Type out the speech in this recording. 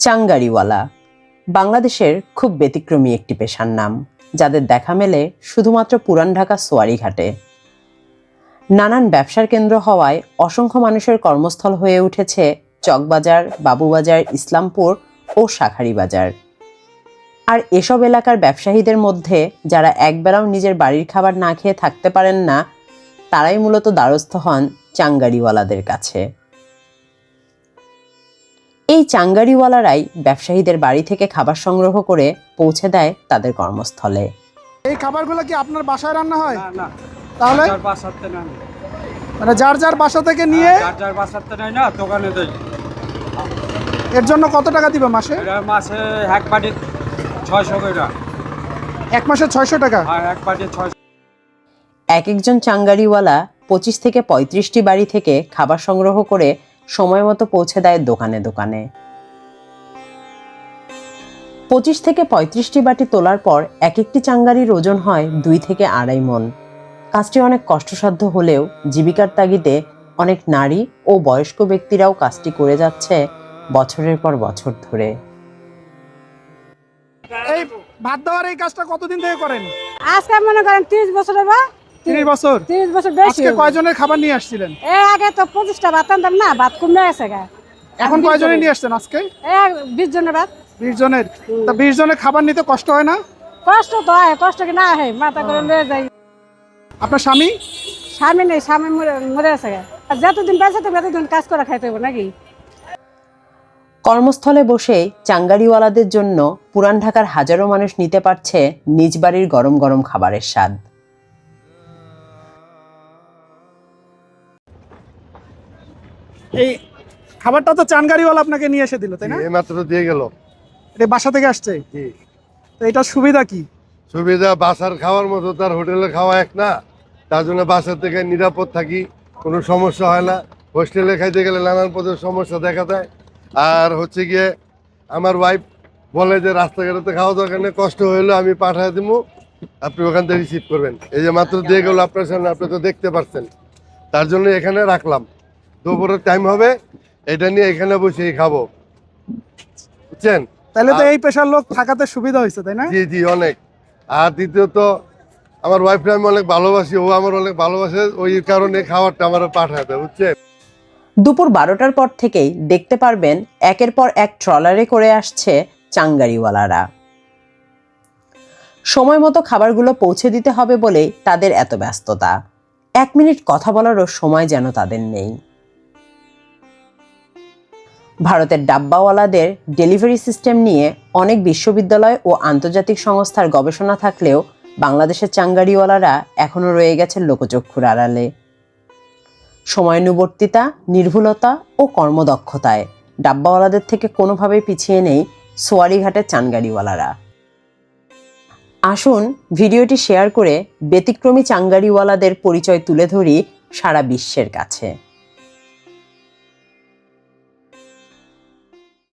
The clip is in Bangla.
চাঙ্গারিওয়ালা, বাংলাদেশের খুব ব্যতিক্রমী একটি পেশার নাম, যাদের দেখা মেলে শুধুমাত্র পুরান ঢাকা সোয়ারি ঘাটে। নানান ব্যবসার কেন্দ্র হওয়ায় অসংখ্য মানুষের কর্মস্থল হয়ে উঠেছে চকবাজার, বাবুবাজার, ইসলামপুর ও শাখারি বাজার আর এসব এলাকার ব্যবসায়ীদের মধ্যে যারা একবেলাও নিজের বাড়ির খাবার না খেয়ে থাকতে পারেন না, তারাই মূলত দ্বারস্থ হন চাঙ্গারিওয়ালাদের কাছে। এই চাঙ্গারিওয়ালারাই ব্যবসায়ীদের বাড়ি থেকে খাবার সংগ্রহ করে পৌঁছে দেয় তাদের কর্মস্থলে। এই খাবারগুলো কি আপনার বাসায় রান্না হয়? না না। তাহলে? যার মানে যার যার বাসা থেকে নিয়ে? যার যার বাসাতে নাই না দোকানে দেয় এর জন্য কত টাকা দিবে মাসে? মাসে এক বাটি ছয়শো করে। এক মাসে ছয়শো টাকা? এক বাটি ছয়শো। এক একজন চাঙ্গারিওয়ালা পঁচিশ থেকে পঁয়ত্রিশটি বাড়ি থেকে খাবার সংগ্রহ করে সময় মতো পৌঁছে দেয় দোকানে দোকানে। পঁচিশ থেকে পঁয়ত্রিশটি বাটি তোলার পর এক একটি চাঙ্গারির ওজন হয় দুই থেকে আড়াই মন। কাজটি অনেক কষ্টসাধ্য হলেও জীবিকার তাগিদে অনেক নারী ও বয়স্ক ব্যক্তিরাও কাজটি করে যাচ্ছে বছরের পর বছর ধরে। এই ভাত দেওয়ার এই কাজটা কতদিন থেকে করেন? আজকে মনে করেন তিরিশ বছর বা বছর? তিরিশ বছর বেশি আজকে কয়জনের খাবার নিয়ে আসছিলেন? এ আগে তো পঁচিশটা ভাত আনতাম না ভাত কমে গেছে গা। এখন কয়জনের নিয়ে আসছেন আজকে? এ বিশ জনের ভাত। বিশ জনের। তা বিশ জনের খাবার নিতে কষ্ট হয় না? কষ্ট তো হয় কষ্ট কি না হয়? মাথা করে লয়ে যাই। আপনার স্বামী? স্বামী নেই স্বামী মরে মরে গেছে গা। যতদিন বেঁচে থাকবে ততদিন কাজ করে খাইতে হবে নাকি? কর্মস্থলে বসে চাঙ্গারিওয়ালাদের জন্য পুরান ঢাকার হাজারো মানুষ নিতে পারছে নিজ বাড়ির গরম গরম খাবারের স্বাদ। এই খাবারটা তো চানগাড়িওয়ালা আপনাকে নিয়ে এসে দিল তাই না? এই মাত্র দিয়ে গেল। এটা বাসা থেকে আসছে? জি। তো এটার সুবিধা কি? সুবিধা বাসার খাওয়ার মতো তার হোটেলে খাওয়া এক না। তার জন্য বাসা থেকে নিরাপদ থাকি কোনো সমস্যা হয় না। হোস্টেলে খাইতে গেলে নানান পদের সমস্যা দেখা দেয়। আর হচ্ছে গিয়ে আমার ওয়াইফ বলে যে রাস্তাঘাটে খাওয়া দরকার নেই কষ্ট হইলে আমি পাঠায় দিব আপনি ওখান থেকে রিসিভ করবেন। এই যে মাত্র দিয়ে গেল আপনার সামনে আপনি তো দেখতে পাচ্ছেন তার জন্য এখানে রাখলাম। দুপুরের টাইম হবে এটা নিয়ে এখানে বসেই খাব। বুঝছেন? তাহলে তো এই পেশার লোক থাকাতে সুবিধা হয়েছে তাই না? জি জি অনেক। আর দ্বিতীয়ত আমার ওয়াইফকে আমি অনেক ভালোবাসি ও আমার অনেক ভালোবাসে ওই কারণে খাবারটা আমার পাঠায় বুঝছেন? দুপুর বারোটার পর থেকেই দেখতে পারবেন একের পর এক ট্রলারে করে আসছে চাঙ্গারিওয়ালারা। সময় মতো খাবারগুলো পৌঁছে দিতে হবে বলেই তাদের এত ব্যস্ততা। এক মিনিট কথা বলারও সময় যেন তাদের নেই। ভারতের ডাব্বাওয়ালাদের ডেলিভারি সিস্টেম নিয়ে অনেক বিশ্ববিদ্যালয় ও আন্তর্জাতিক সংস্থার গবেষণা থাকলেও বাংলাদেশের চাঙ্গারিওয়ালারা এখনও রয়ে গেছে লোকচক্ষুর আড়ালে। সময়ানুবর্তিতা, নির্ভুলতা ও কর্মদক্ষতায় ডাব্বাওয়ালাদের থেকে কোনোভাবেই পিছিয়ে নেই সোয়ারিঘাটের চানগাড়িওয়ালারা আসুন ভিডিওটি শেয়ার করে ব্যতিক্রমী চাঙ্গারিওয়ালাদের পরিচয় তুলে ধরি সারা বিশ্বের কাছে।